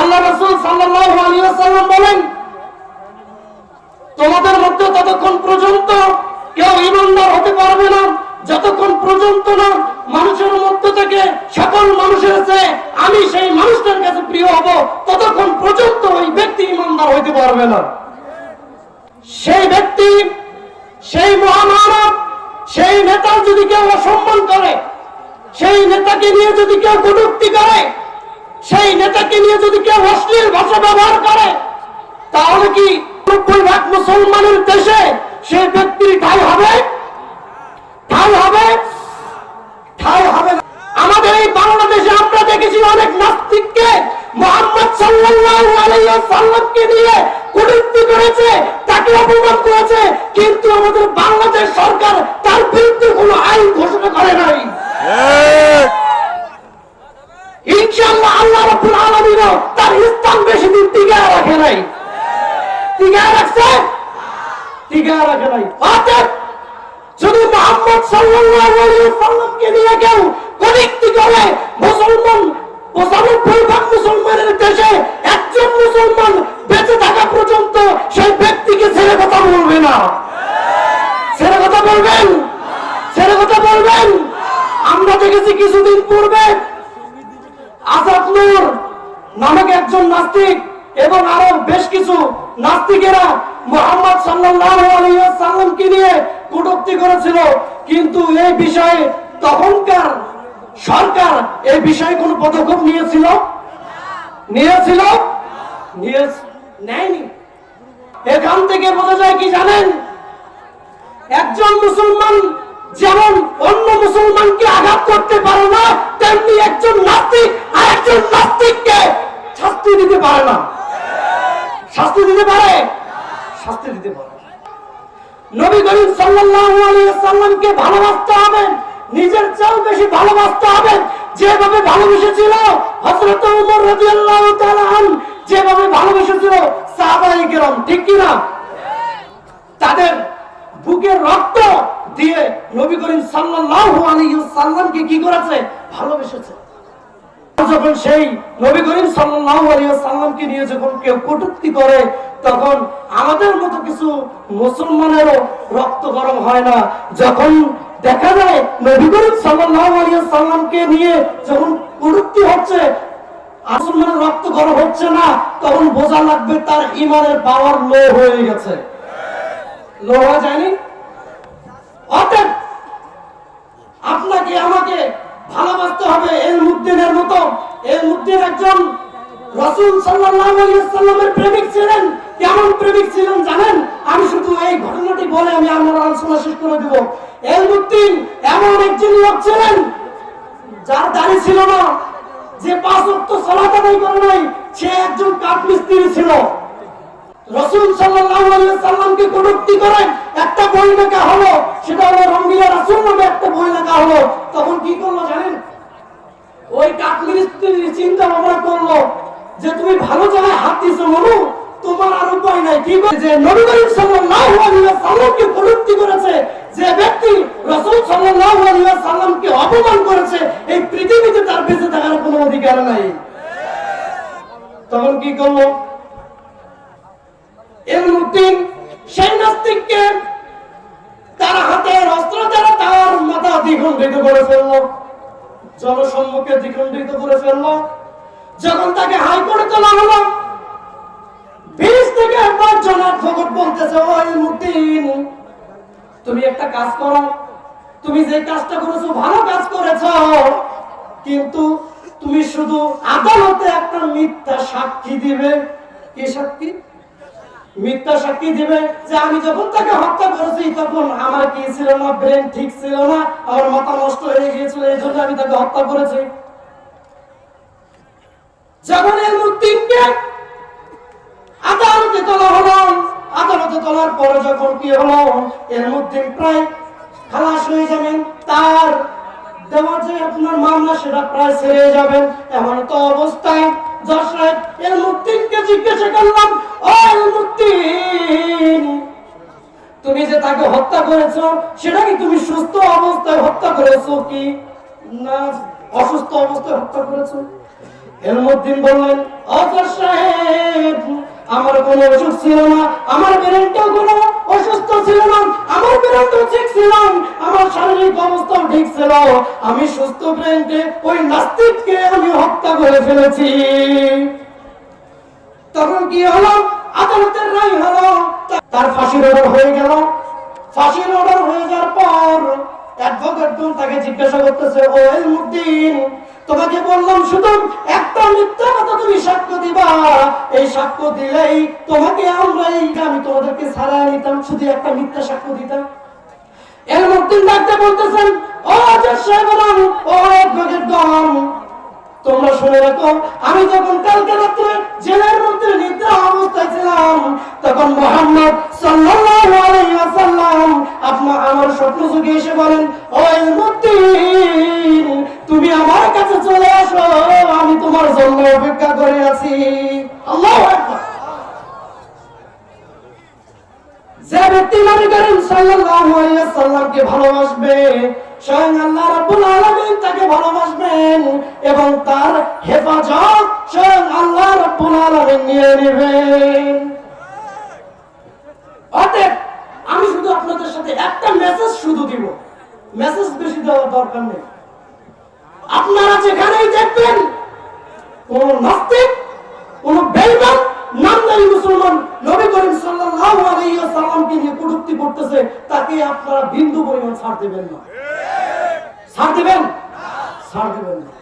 আল্লাহ রসুল সাল্লাল্লাহু আলাইহি ওয়াসাল্লাম বলেন, তোমাদের মধ্যে ততক্ষণ পর্যন্ত কেউ ইমানদার হতে পারবে না। যতক্ষণ পর্যন্ত না মানুষের মধ্য থেকে সকল মানুষের চেয়ে আমি সেই মানুষটার কাছে প্রিয় হব, ততক্ষণ পর্যন্ত ওই ব্যক্তি ইমানদার হইতে পারবে না। সেই ব্যক্তি, সেই মহামানব, সেই নেতার যদি কেউ অসম্মান করে, সেই নেতাকে নিয়ে যদি কেউ কটূক্তি করে সেই নেতাকে নিয়ে যদি কেউ অশ্লীল ভাষা ব্যবহার করে, তাহলে কি নব্বই ভাগ মুসলমানের দেশে সেই ব্যক্তির ঠাই হবে? ঠাই হবে? ঠাই হবে আমাদের এই বাংলাদেশে আমরা দেখেছি অনেক নাস্তিককে মোহাম্মদ সাল্লাল্লাহু আলাইহি ওয়াসাল্লামকে নিয়ে কটূক্তি করেছে, তাকে অপমান করেছে, কিন্তু আমাদের বাংলাদেশ সরকার তার বিরুদ্ধে কোনো আইন ঘোষণা করে নাই। ইনশাআল্লাহ আল্লাহ রাব্বুল আলামিন তার স্থান বেশি দিন টিকায় রাখে নাই। টিকায় রাখছে? টিকায় রাখে নাই। অতএব যদি মোহাম্মদ সাল্লাল্লাহু আলাইহি ওয়াসাল্লামকে নিয়ে কেউ কটূক্তি করে মুসলমান পঁচানব্বই ভাগ মুসলমানের দেশে একজন মুসলমান বেঁচে থাকা পর্যন্ত সেই ব্যক্তিকে ছেড়ে কথা বলবে না। ছেড়ে কথা বলবেন? ছেড়ে কথা বলবেন? আমরা দেখেছি কিছুদিন পূর্বে আজাদ নূর নামক একজন নাস্তিক এবং আরও বেশ কিছু নাস্তিকেরা মোহাম্মদ সাল্লাল্লাহু আলাইহি ওয়াসাল্লামকে নিয়ে কটূক্তি করেছিল। কিন্তু এই বিষয়ে তখনকার সরকার এই বিষয়ে কোনো পদক্ষেপ নিয়েছিল? নিয়েছিল? নিয়ে নেয়নি। এখান থেকে বোঝা যায় কি জানেন? একজন মুসলমান করতে পারে না, তেমনি একজন নাস্তিক আর একজন নাস্তিককে শাস্তি দিতে পারে না। শাস্তি দিতে পারে? শাস্তি দিতে পারে নবী করিম সাল্লাল্লাহু আলাইহি ওয়াসাল্লামকে ভালোবাসতে হবে, নিজের চেয়েও বেশি ভালোবাসতে হবে। যেভাবে ভালোবেসেছিল হযরত ওমর রাদিয়াল্লাহু তাআলা আন যেভাবে ভালোবেসেছিল সাহাবায়ে কেরাম, ঠিক কি না তাদের বুকের রক্ত দিয়ে নবী করিম সাল্লাল্লাহু আলাইহি সাল্লামকে কি করেছে? ভালোবেসেছে। যখন সেই নবী করিম সাল্লাল্লাহু আলাইহি সাল্লামকে নিয়ে যখন কেউ কটূক্তি করে, তখন আমাদের মতো কিছু মুসলমানেরও রক্ত গরম হয় না। যখন দেখা যায় নবী করিম সাল্লাল্লাহু আলাইহি সাল্লামকে নিয়ে যখন কটূক্তি হচ্ছে মুসলমানের রক্ত গরম হচ্ছে না, তখন বোঝা লাগবে তার ইমানের পাওয়ার লো হয়ে গেছে। লো হয়ে যায়নি? অতএব আপনাকে, আমাকে ভালোবাসতে হবে এর মুদ্দিনের মতো। এর মুদ্দিন একজন রসুল সাল্লামের প্রেমিক ছিলেন। কেমন প্রেমিক ছিলেন জানেন? আমি শুধু এই ঘটনাটি বলে আমি আমার আলোচনা শেষ করে দেব। এর মুদ্দিন এমন একজন লোক ছিলেন যার দাড়ি ছিল না, যে পাঁচ সালাত আদায় করে নাই, সে একজন কাঠমিস্ত্রি ছিল। রসুল সাল্লামকে কটূক্তি করে একটা বই লেখা হলো যে, তুমি ভালো জায়গায় হাত দিছো মনু তোমার অপমান করেছে, এই পৃথিবীতে তার বেঁচে থাকার কোনো অধিকার নাই। তখন কি করল এমনুদ্দিন সেই তার হাতের অস্ত্র দ্বারা তার মাথা দ্বিখণ্ডিত করে ফেলল। জনসম্মুখে দ্বিখণ্ডিত করে ফেলল। যখন তাকে হাইকোর্টে তোলা হলো তুমি একটা কাজ করো। তুমি যে কাজটা করেছ, ভালো কাজ করেছ। কিন্তু তুমি শুধু আদালতে একটা মিথ্যা সাক্ষী দিবে। কি সাক্ষী? মিথ্যা সাক্ষী দিবে যে আমি যখন তাকে হত্যা করেছি, তখন আমার কি ছিল না? ব্রেন ঠিক ছিল না? আমার মাথা নষ্ট হয়ে গিয়েছিল, এই জন্য আমি তাকে হত্যা করেছি। তার যে সেটা প্রায় ছেড়ে যাবেন। এমন তো অবস্থায় এর জিজ্ঞাসা করলাম তুমি যে তাকে হত্যা করেছ, সেটা কি তুমি সুস্থ অবস্থায় হত্যা করেছ কি? না, অসুস্থ অবস্থায় হত্যা করেছ। এলমুদ্দিন বললেন অজর সাহেব, আমার কোনো অসুখ ছিল না, আমার ব্রেনটাও কোনো অসুস্থ ছিল না, আমার ব্রেনটাও ঠিক ছিল আমার শারীরিক অবস্থাও ঠিক ছিল। আমি সুস্থ ব্রেনকে, ওই নাস্তিককে আমি হত্যা করে ফেলেছি। কি হলো? আদালতের রায় হলো। তার ফাঁসির অর্ডার হয়ে গেল। ফাঁসির অর্ডার হয়ে যাওয়ার পর মুদ্দিন তোমাকে বললাম শুধু একটা মিথ্যা কথা তুমি সাক্ষ্য দিবা। এই সাক্ষ্য দিলেই তোমাকে আমরা আমি তোমাদেরকে ছাড়া নিতাম, শুধু একটা মিথ্যা সাক্ষ্য দিতাম এর মধ্যে ডাকতে বলতেছেন তোমরা শুনে রাখো, আমি যখন কালকে রাত্রে জেলের মধ্যে নিদ্রা অবস্থায় ছিলাম, তখন মোহাম্মদ সাল্লাল্লাহু আলাইহি ওয়াসাল্লাম আপনা, আমার স্বপ্ন যুগে এসে বলেন ও ইলমুদ্দিন তুমি আমার কাছে চলে আসো, আমি তোমার জন্য অপেক্ষা করে আছি। আল্লাহু আকবার। যে ব্যক্তি নবী করিম সাল্লাল্লাহু আলাইহি ওয়াসাল্লামকে ভালোবাসবে স্বয়ং আল্লাহ রাব্বুল আলামিন তাকে ভালোবাসবেন এবং তার হেফাজত স্বয়ং আল্লাহ রাব্বুল আলামিন নিয়ে নেবেন। অতএব আমি শুধু আপনাদের সাথে একটা মেসেজ শুধু দিব। মেসেজ বেশি দেওয়ার দরকার নেই। আপনারা যেখানেই দেখবেন কোন নাস্তিক, কোন বেঈমান নামদারি মুসলমান নবী করিম সাল্লাল্লাহু আলাইহি ওয়াসাল্লামকে নিয়ে কটূক্তি করতেছে, তাকে আপনারা বিন্দু পরিমাণ ছাড় দেবেন না। ছাড় দেবেন? ছাড় দেবেন না।